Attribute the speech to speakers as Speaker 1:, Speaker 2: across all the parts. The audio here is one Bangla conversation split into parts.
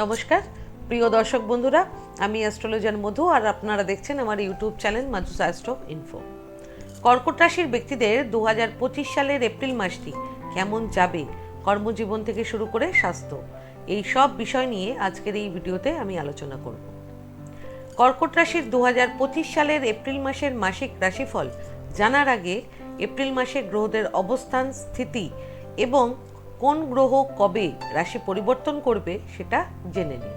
Speaker 1: নমস্কার। প্রিয় দর্শক বন্ধুরা, আমি অ্যাস্ট্রোলজার মধু আর আপনারা দেখছেন আমার YouTube channel Majus Astro Info. কর্কট রাশির ব্যক্তিদের দুহাজার পঁচিশ সালের এপ্রিল মাসটি কেমন যাবে, কর্মজীবন থেকে শুরু করে স্বাস্থ্য, এই সব বিষয় নিয়ে আজকের এই ভিডিওতে আমি আলোচনা করব। কর্কট রাশির দু হাজার পঁচিশ সালের এপ্রিল মাসের মাসিক রাশিফল জানার আগে এপ্রিল মাসে গ্রহদের অবস্থান, স্থিতি এবং কোন গ্রহ কবে রাশি পরিবর্তন করবে সেটা জেনে নিন।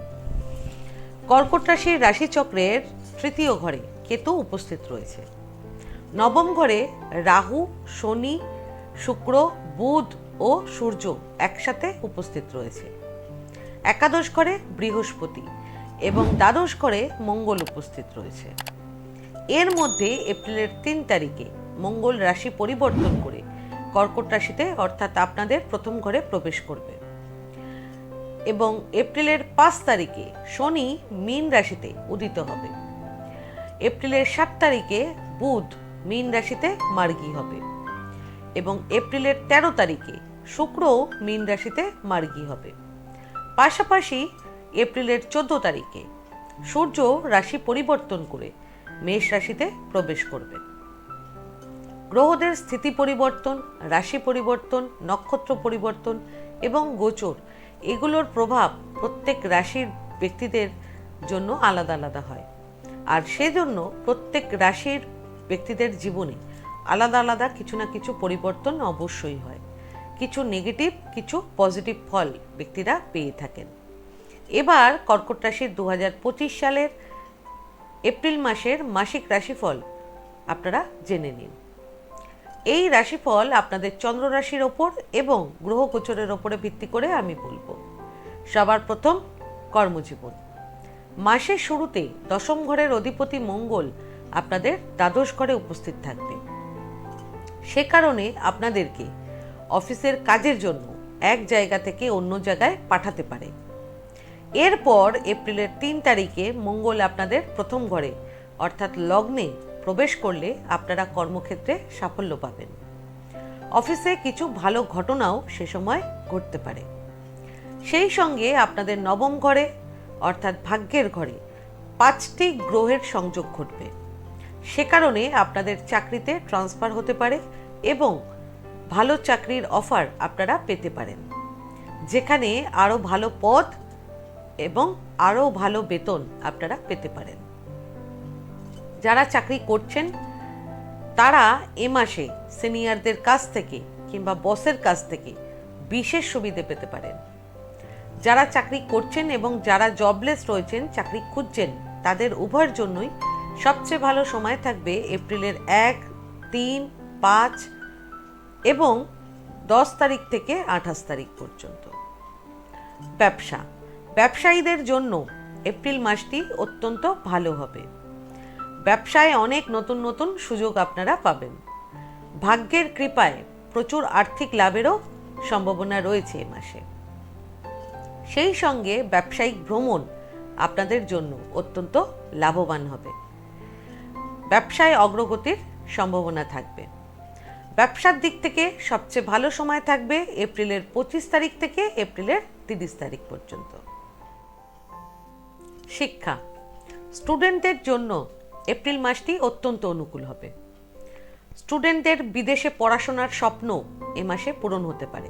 Speaker 1: কর্কট রাশির রাশিচক্রের তৃতীয় ঘরে কেতু উপস্থিত রয়েছে। নবম ঘরে রাহু, শনি, শুক্র, বুধ ও সূর্য একসাথে উপস্থিত রয়েছে। একাদশ ঘরে বৃহস্পতি এবং দ্বাদশ ঘরে মঙ্গল উপস্থিত রয়েছে। এর মধ্যে এপ্রিলের তিন তারিখে মঙ্গল রাশি পরিবর্তন করে কর্কট রাশিতে অর্থাৎ আপনাদের প্রথম ঘরে প্রবেশ করবে। এবং এপ্রিলের পাঁচ তারিখে শনি মীন রাশিতে উদিত হবে। এপ্রিলের সাত তারিখে বুধ মীন রাশিতে মার্গী হবে। এবং এপ্রিলের তেরো তারিখে শুক্র মীন রাশিতে মার্গী হবে। পাশাপাশি এপ্রিলের চোদ্দ তারিখে সূর্য রাশি পরিবর্তন করে মেষ রাশিতে প্রবেশ করবে। গ্রহদের স্থিতি পরিবর্তন, রাশি পরিবর্তন, নক্ষত্র পরিবর্তন এবং গোচর, এগুলোর প্রভাব প্রত্যেক রাশির ব্যক্তিদের জন্য আলাদা আলাদা হয়। আর সেজন্য প্রত্যেক রাশির ব্যক্তিদের জীবনে আলাদা আলাদা কিছু না কিছু পরিবর্তন অবশ্যই হয়। কিছু নেগেটিভ কিছু পজিটিভ ফল ব্যক্তিরা পেয়ে থাকেন। এবার কর্কট রাশির দু হাজার পঁচিশ সালের এপ্রিল মাসের মাসিক রাশিফল আপনারা জেনে নিন। এই রাশিফল আপনাদের চন্দ্র রাশির ওপর এবং গ্রহ গোচরের ওপরে ভিত্তি করে আমি বলব। সবার প্রথম কর্মজীবন। মাসের শুরুতে দশম ঘরের অধিপতি মঙ্গল আপনাদের দ্বাদশ ঘরে উপস্থিত থাকবে। সে কারণে আপনাদেরকে অফিসের কাজের জন্য এক জায়গা থেকে অন্য জায়গায় পাঠাতে পারে। এরপর এপ্রিলের তিন তারিখে মঙ্গল আপনাদের প্রথম ঘরে, অর্থাৎ লগ্নে প্রবেশ করলে আপনারা কর্মক্ষেত্রে সাফল্য পাবেন। অফিসে কিছু ভালো ঘটনাও সে সময় ঘটতে পারে। সেই সঙ্গে আপনাদের নবম ঘরে, অর্থাৎ ভাগ্যের ঘরে, পাঁচটি গ্রহের সংযোগ ঘটবে। সে কারণে আপনাদের চাকরিতে ট্রান্সফার হতে পারে এবং ভালো চাকরির অফার আপনারা পেতে পারেন। যেখানে আরও ভালো পদ এবং আরও ভালো বেতন আপনারা পেতে পারেন। যারা চাকরি করছেন, তারা এ মাসে সিনিয়রদের কাছ থেকে কিংবা বসের কাছ থেকে বিশেষ সুবিধে পেতে পারেন। যারা চাকরি করছেন এবং যারা জবলেস রয়েছেন, চাকরি খুঁজছেন, তাদের উভয়ের জন্যই সবচেয়ে ভালো সময় থাকবে এপ্রিলের এক, তিন, পাঁচ এবং দশ তারিখ থেকে আঠাশ তারিখ পর্যন্ত। ব্যবসা। ব্যবসায়ীদের জন্য এপ্রিল মাসটি অত্যন্ত ভালো হবে। ব্যবসায় অনেক নতুন নতুন সুযোগ আপনারা পাবেন। ভাগ্যের কৃপায় প্রচুর আর্থিক লাভেরও সম্ভাবনা রয়েছে এ মাসে। সেই সঙ্গে ব্যবসায়িক ভ্রমণ আপনাদের জন্য অত্যন্ত লাভবান হবে। ব্যবসায় অগ্রগতির সম্ভাবনা থাকবে। ব্যবসার দিক থেকে সবচেয়ে ভালো সময় থাকবে এপ্রিলের পঁচিশ তারিখ থেকে এপ্রিলের তিরিশ তারিখ পর্যন্ত। শিক্ষা। স্টুডেন্টদের জন্য এপ্রিল মাসটি অত্যন্ত অনুকূল হবে। স্টুডেন্টদের বিদেশে পড়াশোনার স্বপ্ন এ মাসে পূরণ হতে পারে।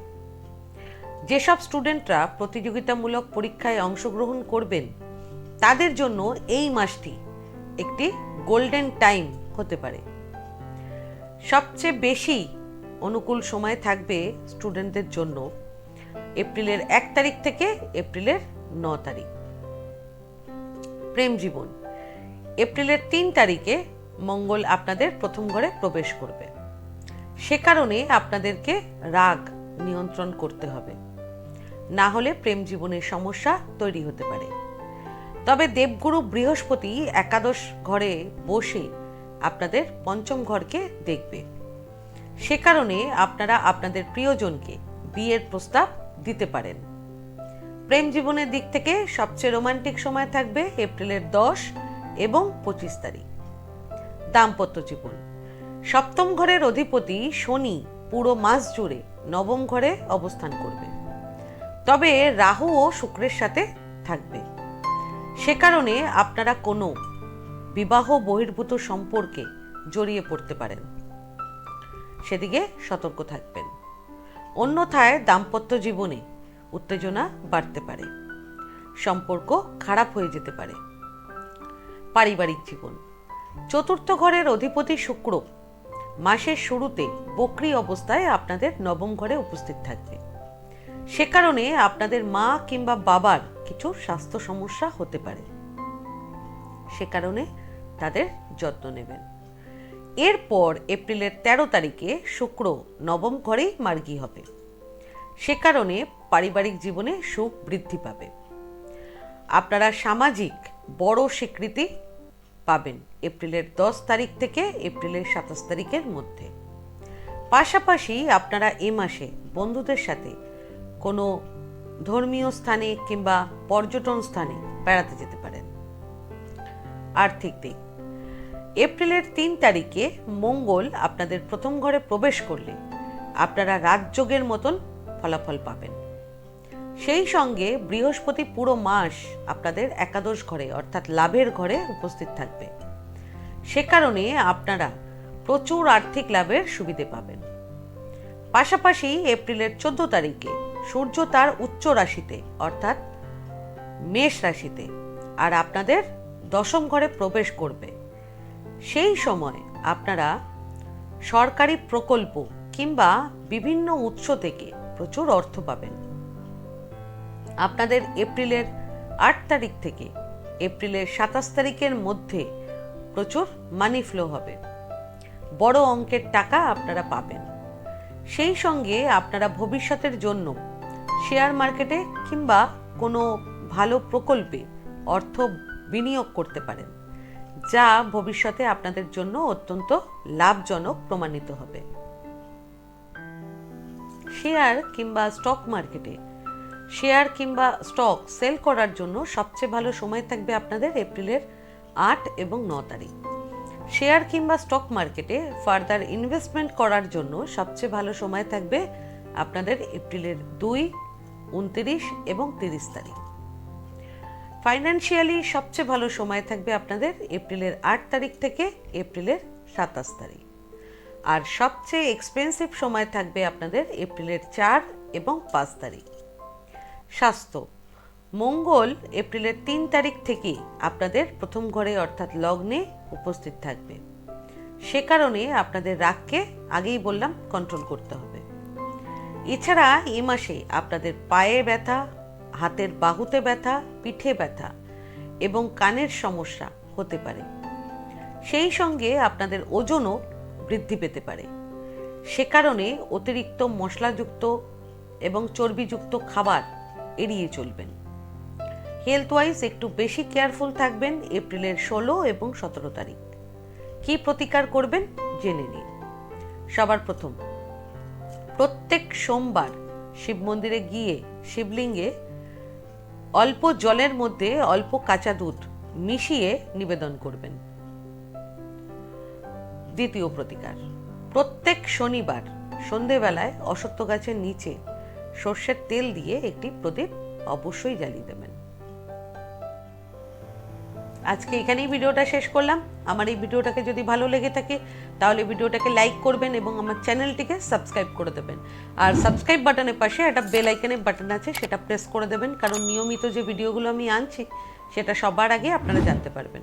Speaker 1: যেসব স্টুডেন্টরা প্রতিযোগিতামূলক পরীক্ষায় অংশগ্রহণ করবেন, তাদের জন্য এই মাসটি একটি গোল্ডেন টাইম হতে পারে। সবচেয়ে বেশি অনুকূল সময় থাকবে স্টুডেন্টদের জন্য এপ্রিলের এক তারিখ থেকে এপ্রিলের ন তারিখ। প্রেম জীবন। এপ্রিলের তিন তারিখে মঙ্গল আপনাদের প্রথম ঘরে প্রবেশ করবে। সে কারণে আপনাদেরকে রাগ নিয়ন্ত্রণ করতে হবে। না হলে প্রেম জীবনের সমস্যা তৈরি হতে পারে। তবে দেবগুরু বৃহস্পতি একাদশ ঘরে বসে আপনাদের পঞ্চম ঘরকে দেখবে। সে কারণে আপনারা আপনাদের প্রিয়জনকে বিয়ের প্রস্তাব দিতে পারেন। প্রেম জীবনের দিক থেকে সবচেয়ে রোমান্টিক সময় থাকবে এপ্রিলের দশ এবং পঁচিশ তারিখ। দাম্পত্য জীবন। সপ্তম ঘরের অধিপতি শনি পুরো মাস জুড়ে নবম ঘরে অবস্থান করবে। তবে রাহু ও শুক্রের সাথে থাকবে। সে কারণে আপনারা কোনো বিবাহ বহির্ভূত সম্পর্কে জড়িয়ে পড়তে পারেন। সেদিকে সতর্ক থাকবেন। অন্যথায় দাম্পত্য জীবনে উত্তেজনা বাড়তে পারে। সম্পর্ক খারাপ হয়ে যেতে পারে। পারিবারিক জীবন। চতুর্থ ঘরের অধিপতি শুক্র মাসের শুরুতে বকরি অবস্থায় আপনাদের নবম ঘরে উপস্থিত থাকবে। সে কারণে আপনাদের মা কিংবা বাবার কিছু স্বাস্থ্য সমস্যা হতে পারে। সে কারণে তাদের যত্ন নেবেন। এরপর এপ্রিলের ১৩ তারিখে শুক্র নবম ঘরেই মার্গী হবে। সে কারণে পারিবারিক জীবনে সুখ বৃদ্ধি পাবে। আপনারা সামাজিক বড় স্বীকৃতি পাবেন এপ্রিলের দশ তারিখ থেকে এপ্রিলের সাতাশ তারিখের মধ্যে। পাশাপাশি আপনারা এ মাসে বন্ধুদের সাথে কোনো ধর্মীয় স্থানে কিংবা পর্যটন স্থানে বেড়াতে যেতে পারেন। আর্থিক দিক। এপ্রিলের তিন তারিখে মঙ্গল আপনাদের প্রথম ঘরে প্রবেশ করলে আপনারা রাজযোগের মতন ফলাফল পাবেন। সেই সঙ্গে বৃহস্পতি পুরো মাস আপনাদের একাদশ ঘরে, অর্থাৎ লাভের ঘরে উপস্থিত থাকবে। সে কারণে আপনারা প্রচুর আর্থিক লাভের সুবিধে পাবেন। পাশাপাশি এপ্রিলের চোদ্দ তারিখে সূর্য তার উচ্চ রাশিতে, অর্থাৎ মেষ রাশিতে, আর আপনাদের দশম ঘরে প্রবেশ করবে। সেই সময় আপনারা সরকারি প্রকল্প কিংবা বিভিন্ন উৎস থেকে প্রচুর অর্থ পাবেন। আপনাদের এপ্রিলের আট তারিখ থেকে এপ্রিলের সাতাশ তারিখের মধ্যে প্রচুর মানি ফ্লো হবে। বড় অঙ্কের টাকা আপনারা পাবেন। সেই সঙ্গে আপনারা ভবিষ্যতের জন্য শেয়ার মার্কেটে কিংবা কোনো ভালো প্রকল্পে অর্থ বিনিয়োগ করতে পারেন, যা ভবিষ্যতে আপনাদের জন্য অত্যন্ত লাভজনক প্রমাণিত হবে। শেয়ার কিংবা স্টক মার্কেটে শেয়ার কিংবা স্টক সেল করার জন্য সবচেয়ে ভালো সময় থাকবে আপনাদের এপ্রিলের আট এবং ন তারিখ। শেয়ার কিংবা স্টক মার্কেটে ফার্দার ইনভেস্টমেন্ট করার জন্য সবচেয়ে ভালো সময় থাকবে আপনাদের এপ্রিলের দুই, উনত্রিশ এবং তিরিশ তারিখ। ফাইন্যান্সিয়ালি সবচেয়ে ভালো সময় থাকবে আপনাদের এপ্রিলের আট তারিখ থেকে এপ্রিলের সাতাশ তারিখ। আর সবচেয়ে এক্সপেন্সিভ সময় থাকবে আপনাদের এপ্রিলের চার এবং পাঁচ তারিখ। স্বাস্থ্য। মঙ্গল এপ্রিলের তিন তারিখ থেকে আপনাদের প্রথম ঘরে অর্থাৎ লগ্নে উপস্থিত থাকবে। সে কারণে আপনাদের রাগকে আগেই বললাম কন্ট্রোল করতে হবে। এছাড়া এ মাসে আপনাদের পায়ে ব্যথা, হাতের বাহুতে ব্যথা, পিঠে ব্যথা এবং কানের সমস্যা হতে পারে। সেই সঙ্গে আপনাদের ওজনও বৃদ্ধি পেতে পারে। সে কারণে অতিরিক্ত মশলাযুক্ত এবং চর্বিযুক্ত খাবার এড়িয়ে চলবেন। হেলথ ওয়াইজ একটু বেশি কেয়ারফুল থাকবেন এপ্রিলের ষোলো এবং সতেরো তারিখ। কি প্রতিকার করবেন জেনে নিন। সবার প্রথম, প্রত্যেক সোমবার শিব মন্দিরে গিয়ে শিবলিঙ্গে অল্প জলের মধ্যে অল্প কাঁচা দুধ মিশিয়ে নিবেদন করবেন। দ্বিতীয় প্রতিকার, প্রত্যেক শনিবার সন্ধেবেলায় অসত্য গাছের নিচে সর্ষের তেল দিয়ে একটি প্রদীপ অবশ্যই জ্বালিয়ে দেবেন। আজকে এখানেই ভিডিওটা শেষ করলাম। আমার এই ভিডিওটাকে যদি ভালো লেগে থাকে, তাহলে ভিডিওটাকে লাইক করবেন এবং আমার চ্যানেলটিকে সাবস্ক্রাইব করে দেবেন। আর সাবস্ক্রাইব বাটনের পাশে একটা বেল আইকনের বাটন আছে, সেটা প্রেস করে দেবেন। কারণ নিয়মিত যে ভিডিওগুলো আমি আনছি, সেটা সবার আগে আপনারা জানতে পারবেন।